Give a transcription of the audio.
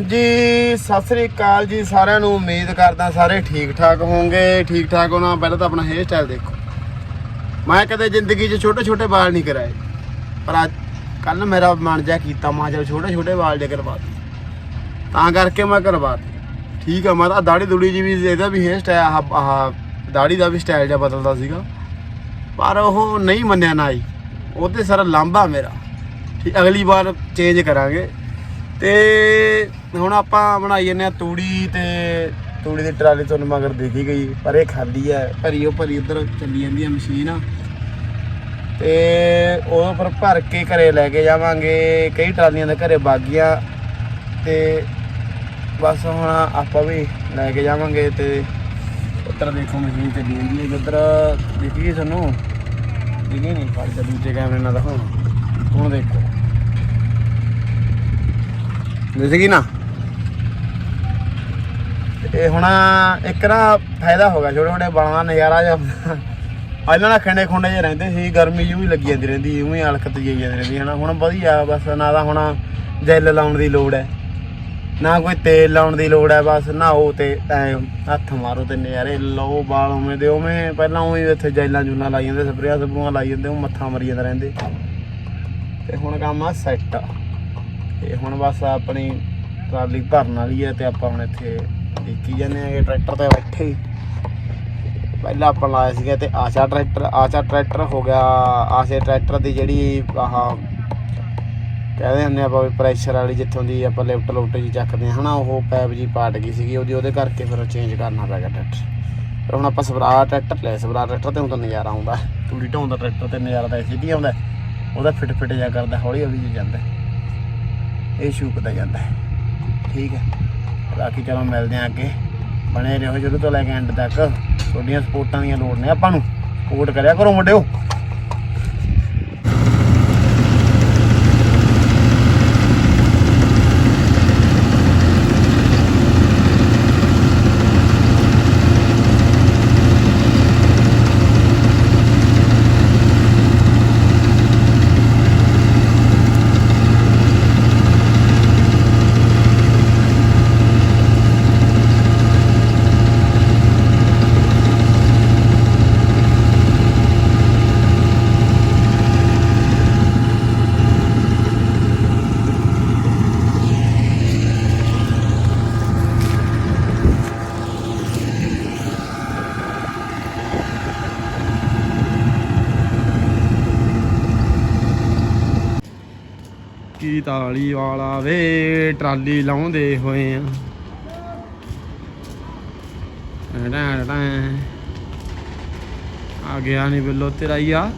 ਹਾਂਜੀ, ਸਤਿ ਸ੍ਰੀ ਅਕਾਲ ਜੀ ਸਾਰਿਆਂ ਨੂੰ। ਉਮੀਦ ਕਰਦਾ ਸਾਰੇ ਠੀਕ ਠਾਕ ਹੋਵੋਗੇ ਠੀਕ ਠਾਕ ਹੋਣਾ, ਪਹਿਲਾਂ ਤਾਂ ਆਪਣਾ ਹੇਅਰ ਸਟਾਈਲ ਦੇਖੋ। ਮੈਂ ਕਦੇ ਜ਼ਿੰਦਗੀ 'ਚ ਛੋਟੇ ਛੋਟੇ ਵਾਲ ਨਹੀਂ ਕਰਾਏ। ਪਰ ਅੱਜ ਕੱਲ ਮੇਰਾ ਮਨ ਜਾ ਕੀਤਾ, ਮਾਂ ਚਲ ਛੋਟੇ ਛੋਟੇ ਵਾਲ ਜੇ ਕਰਵਾ ਦੇ ਤਾਂ ਕਰਕੇ ਮੈਂ ਕਰਵਾ ਦਿੱਤੇ। ਠੀਕ ਆ, ਮੈਂ ਤਾਂ ਦਾੜੀ ਦੁੜੀ ਜੀ ਵੀ, ਇਹਦਾ ਵੀ ਹੇਅਰ ਸਟਾਈਲ ਆਹ ਦਾੜੀ ਦਾ ਵੀ ਸਟਾਈਲ ਜਿਹਾ ਬਦਲਦਾ ਸੀਗਾ। ਪਰ ਉਹ ਨਹੀਂ ਮੰਨਿਆ ਨਾ ਹੀ। ਉਹਦੇ ਸਾਰਾ ਲਾਂਭਾ ਮੇਰਾ। ਠੀਕ, ਅਗਲੀ ਵਾਰ ਚੇਂਜ ਕਰਾਂਗੇ। ਤੇ ਹੁਣ ਆਪਾਂ ਬਣਾਈ ਜੰਨੇ ਆ ਤੂੜੀ ਤੇ ਤੂੜੀ ਦੀ ਟਰਾਲੀ ਤੁਹਾਨੂੰ ਮਗਰ ਦੇਖੀ ਗਈ, ਪਰ ਇਹ ਖਾਲੀ ਹੈ। ਭਰੀ ਉਹ ਭਰੀ ਉਧਰ ਚੱਲੀ ਜਾਂਦੀ ਹੈ ਮਸ਼ੀਨ। ਤੇ ਉਹ ਪਰ ਭਰ ਕੇ ਘਰੇ ਲੈ ਕੇ ਜਾਵਾਂਗੇ। ਕਈ ਟਰਾਲੀਆਂ ਦੇ ਘਰੇ ਬਾਗੀਆਂ। ਤੇ ਬਸ ਹੁਣ ਆਪਾਂ ਵੀ ਲੈ ਕੇ ਜਾਵਾਂਗੇ ਤੇ ਉੱਤਰ ਦੇਖੋ ਮਸ਼ੀਨ ਚੱਲੀ ਜਾਂਦੀ ਹੈ। ਜਿੱਧਰ ਦੇਖੀਏ ਤੁਹਾਨੂੰ? ਦਿਖੀ ਨਹੀਂ? ਫੜ ਦੂਜੇ ਕੈਮਰੇ ਨਾਲ ਦਿਖਾਉਂ ਹੁਣ ਦੇਖੋ। ਦਿਸ ਨਾ? ਇਹ ਹੁਣ ਇੱਕ ਨਾ ਫਾਇਦਾ ਹੋ ਗਿਆ ਛੋਟੇ ਛੋਟੇ ਬਾਲਾਂ ਦਾ ਨਜ਼ਾਰਾ ਜਿਹਾ ਪਹਿਲਾਂ ਨਾ ਖੰਡੇ ਖੁੰਡੇ ਜਿਹੇ ਰਹਿੰਦੇ ਸੀ, ਗਰਮੀ ਜਿਹੀ ਵੀ ਲੱਗੀ ਜਾਂਦੀ ਰਹਿੰਦੀ ਸੀ, ਉਵੇਂ ਹਲਕਤ ਜਿਹੀ ਜਾਂਦੀ ਰਹਿੰਦੀ ਹਨਾ? ਹੁਣ ਵਧੀਆ, ਬਸ ਨਾ ਤਾਂ ਹੁਣ ਜੈਲ ਲਾਉਣ ਦੀ ਲੋੜ ਹੈ ਨਾ ਕੋਈ ਤੇਲ ਲਾਉਣ ਦੀ ਲੋੜ ਹੈ ਬਸ ਨਹਾਓ ਤੇ ਐ ਹੱਥ ਮਾਰੋ ਤੇ ਨਜ਼ਾਰੇ ਲਓ, ਬਾਲ ਉਵੇਂ ਦੇ, ਉਵੇਂ ਪਹਿਲਾਂ ਉਵੇਂ ਇੱਥੇ ਜੈਲਾਂ ਜੂਲਾਂ ਲਾਈ ਜਾਂਦੇ ਸਪਰੇਆਂ ਸਪਰੂਆਂ ਲਾਈ ਜਾਂਦੇ, ਉਹ ਮੱਥਾ ਮਰੀ ਜਾਂਦੇ ਰਹਿੰਦੇ। ਤੇ ਹੁਣ ਕੰਮ ਆ ਸੈੱਟ ਤੇ ਹੁਣ ਬਸ ਆਪਣੀ ਟਰਾਲੀ ਭਰਨ ਵਾਲੀ ਹੈ ਤੇ ਆਪਾਂ ਹੁਣ ਇੱਥੇ ਦੇਖੀ ਜਾਂਦੇ ਆਂਗੇ ਟਰੈਕਟਰ ਤੇ ਬੈਠੇ ਹੀ। ਪਹਿਲਾਂ ਆਪਾਂ ਲਾਇਆ ਸੀਗਾ ਤੇ ਆਸ਼ਾ ਟਰੈਕਟਰ ਆਸ਼ਾ ਟਰੈਕਟਰ ਹੋ ਗਿਆ, ਆਸ਼ੇ ਟਰੈਕਟਰ ਦੀ ਜਿਹੜੀ ਆਹ ਕਹਿੰਦੇ ਹੁੰਦੇ ਆਪਾਂ ਵੀ ਪ੍ਰੈਸ਼ਰ ਵਾਲੀ ਜਿੱਥੋਂ ਦੀ ਆਪਾਂ ਲਿਫਟ ਲੁਫਟ ਜੀ ਚੱਕਦੇ ਹਾਂ, ਹਨਾ, ਉਹ ਪੈਪ ਜੀ ਪਾਟ ਗਈ ਸੀਗੀ, ਉਹਦੀ ਉਹਦੇ ਕਰਕੇ ਫਿਰ ਚੇਂਜ ਕਰਨਾ ਪੈ ਗਿਆ ਟਰੈਕਟਰ। ਫਿਰ ਹੁਣ ਆਪਾਂ ਸਵਰਾ ਟਰੈਕਟਰ ਲੈ, ਸਵਰਾ ਟਰੈਕਟਰ ਤੇ ਹੁਣ ਤਾਂ ਨਜ਼ਾਰਾ ਆਉਂਦਾ। ਤੂੜੀ ਢਾਉਂਦਾ ਟਰੈਕਟਰ ਤੇ ਨਜ਼ਾਰਾ ਤਾਂ ਸਿੱਧੀ ਆਉਂਦਾ, ਉਹਦਾ ਫਿਟ ਫਿਟ ਜਾ ਕਰਦਾ ਹੌਲੀ ਹੌਲੀ ਜਿਹਾ ਜਾਂਦਾ। ਇਹ ਸ਼ੂਕਦਾ ਜਾਂਦਾ ਹੈ। ਠੀਕ ਹੈ। ਬਾਕੀ ਚਲੋ ਮਿਲਦੇ ਆਂ ਅੱਗੇ। ਬਣੇ ਰਹੋ ਜਦੋਂ ਤੋਂ ਲੈ ਕੇ ਐਂਡ ਤੱਕ। ਤੁਹਾਡੀਆਂ ਸਪੋਰਟਾਂ ਦੀਆਂ ਲੋੜ ਨੇ। ਆਪਾਂ ਨੂੰ ਸਪੋਰਟ ਕਰਿਆ ਕਰੋ ਮੁੰਡਿਓ। ਕੀ ਤਾਲੀ ਵਾਲਾ ਵੇ, ਟਰਾਲੀ ਲਾਉਂਦੇ ਹੋਏ ਆ। ਆ ਗਿਆ ਨਹੀਂ ਬਿੱਲੋ ਤੇਰਾ ਹੀ ਆ।